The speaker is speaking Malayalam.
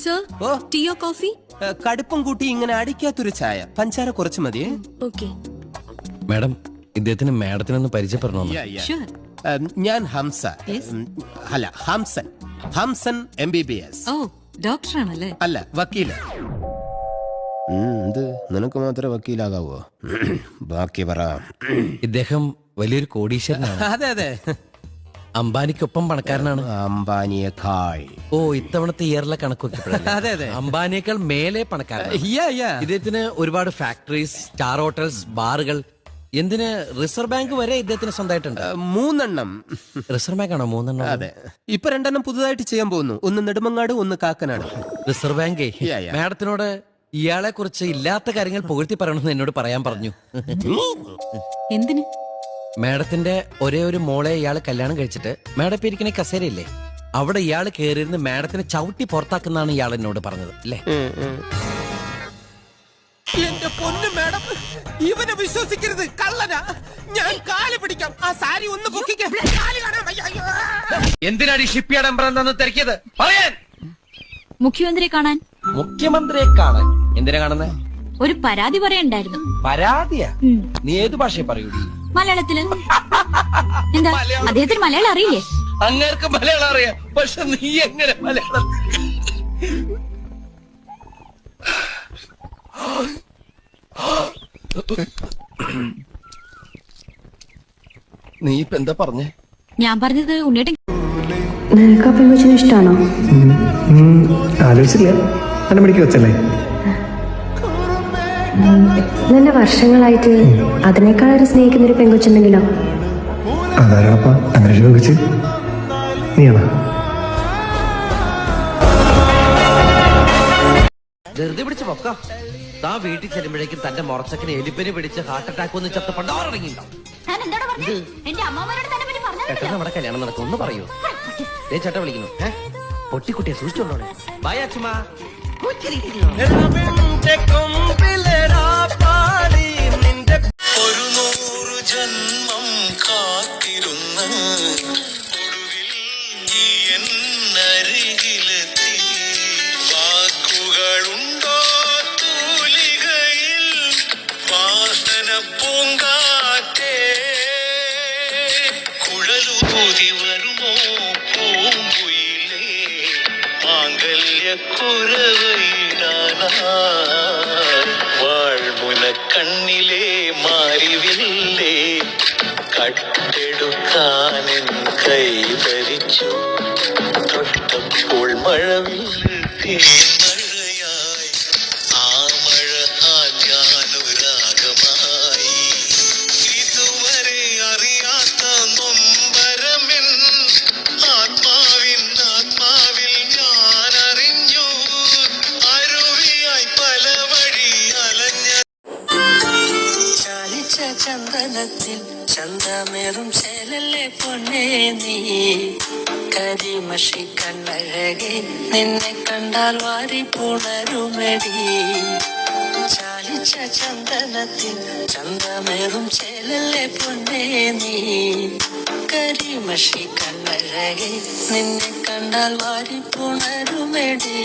സർ ഓ. ടീയോ കോഫി കടുപ്പം കൂട്ടി ഇങ്ങനെ അടിക്കാത്തൊരു ചായ. പഞ്ചാര കുറച്ച് മതിയേ ഓക്കെ മാഡം ഇദ്ദേഹത്തിന് മാഡത്തിനൊന്ന് പരിചയപ്പെടണോ? യാ, യാ. ഷുവർ ഞാൻ ഹംസ. Yes. അല്ല Hamsan. Hamsan M B B S ഓ ഡോക്ടറാണല്ലേ അല്ല വക്കീൽ. ഇത് നിനക്ക് മാത്രമേ വക്കീലാകാവോ? ബാക്കി പറ. ഇദ്ദേഹം വലിയൊരു കോടീശ്വരനാണ്. അതെ അതെ. അംബാനിക്കൊപ്പം പണക്കാരനാണ്. അംബാനിയേക്കാൾ. ഓ ഇത്തവണത്തെ ഇയറിലെ കണക്ക്? അതെ, അതെ. അംബാനിയേക്കാൾ മേലെ പണക്കാരൻ യാ, യാ. ഇദ്ദേഹത്തിന് ഒരുപാട് ഫാക്ടറീസ് സ്റ്റാർ ഹോട്ടൽസ് ബാറുകൾ. എന്തിന് റിസർവ് ബാങ്ക് വരെ ഇദ്ദേഹത്തിന് സ്വന്തമായിട്ടുണ്ട്? മൂന്നെണ്ണം. റിസർവ് ബാങ്ക് ആണോ? മൂന്നെണ്ണം? അതെ. ഇപ്പൊ രണ്ടെണ്ണം പുതുതായിട്ട് ചെയ്യാൻ പോകുന്നു. ഒന്ന് നെടുമങ്ങാട് ഒന്ന് കാക്കനാട്. റിസർവ് ബാങ്കേ. മാഡത്തിനോട് ഇയാളെ കുറിച്ച് ഇല്ലാത്ത കാര്യങ്ങൾ പുകഴ്ത്തി പറയണമെന്ന് എന്നോട് പറയാൻ പറഞ്ഞു. എന്തിന്? മാഡത്തിന്റെ ഒരേ ഒരു മോളെ ഇയാൾ കല്യാണം കഴിച്ചിട്ട് മാഡം ഇപ്പൊ ഇരിക്കണ കസേരയില്ലേ? അവിടെ ഇയാൾ കയറിയിരുന്ന് മാഡത്തിനെ ചവിട്ടി പുറത്താക്കുന്നാണ് ഇയാൾ എന്നോട് പറഞ്ഞത് അല്ലേ? എന്റെ പൊന്നു മാഡം ഇവനെ വിശ്വസിക്കരുത് കള്ളനാ. ഞാൻ കാൽ പിടിക്കാം. ആ സാരി ഒന്ന് പൊക്കിക്കാം. എന്തിനാണ് ഈ തിരക്കിയത് പറയാൻ. മുഖ്യമന്ത്രിയെ കാണാൻ. മുഖ്യമന്ത്രിയെ കാണാൻ. എന്തിനാ കാണുന്നേ? ഒരു പരാതി പറയണ്ടായിരുന്നു. പരാതിയാ. നീ ഏത് ഭാഷയെ പറയൂടി? മലയാളത്തിൽ? എന്താ? അദ്ദേഹത്തിന് മലയാളം അറിയില്ലേ? അങ്ങേർക്ക് മലയാളം അറിയാം. പക്ഷെ നീ എങ്ങനെ മലയാളം? നീ ഇപ്പൊ എന്താ പറഞ്ഞേ? ഞാൻ പറഞ്ഞത് ഉണ്ണിയേട്ടൻ നിനക്ക് പെങ്കൊച്ചിനെ ഇഷ്ടമാണോ ആലോചിച്ചില്ല. മണിക്ക് വെച്ചല്ലേ നിന്നെ വർഷങ്ങളായിട്ട് അതിനേക്കാളേറെ സ്നേഹിക്കുന്ന ഒരു പെങ്കൊച്ചുണ്ടെങ്കിലോ? അതാരാപ്പ? അങ്ങനെ ചോദിച്ച്. നീയാണോ? ധൃതി പിടിച്ച് പൊക്ക. താൻ വീട്ടിൽ ചെല്ലുമ്പോഴേക്കും തന്റെ മുറച്ചക്കിന് എലിപ്പനി പിടിച്ച് ഹാർട്ട് അറ്റാക്ക് ഒന്ന് ചത്ത പണ്ടാറങ്ങിണ്ടാവും പെട്ടെന്ന് നമ്മുടെ കല്യാണം നടക്കും. ഒന്ന് പറയൂ. ഏ ചേട്ട വിളിക്കുന്നു. പൊട്ടിക്കുട്ടിയെ സൂക്ഷിച്ചോണ്ടോളെ ബൈ അച്ഛമ്മ. ഒരു നൂറു ജന്മം കാത്തിരുന്ന് ഒടുവിൽ നീ എന്നരികിലെത്തി. വാക്കുകളുണ്ടോ തൂലികയിൽ? വാസന പൂങ്കാറ്റേ. കുഴലൂതി വരുമോ? വാഴ്മുന കണ്ണിലെ മാറിവില്ലേ. കട്ടെടുക്കാനെൻ കൈ ധരിച്ചു. തൊട്ടപ്പോൾ മഴവിൽ മഴയായി ചന്ദനത്തിൽ ചന്ദമേറും ചേലല്ലേ പൊന്നേ നീ? കരിമഷി കണ്ണഴകെ നിന്നെ കണ്ടാൽ വാരി പുണരുമെടി. ചാലിച്ച ചന്ദനത്തിൽ ചന്ദമേറും ചേലല്ലേ പൊന്നേ നീ? കരിമഷി കണ്ണഴകെ നിന്നെ കണ്ടാൽ വാരി പുണരുമെടി.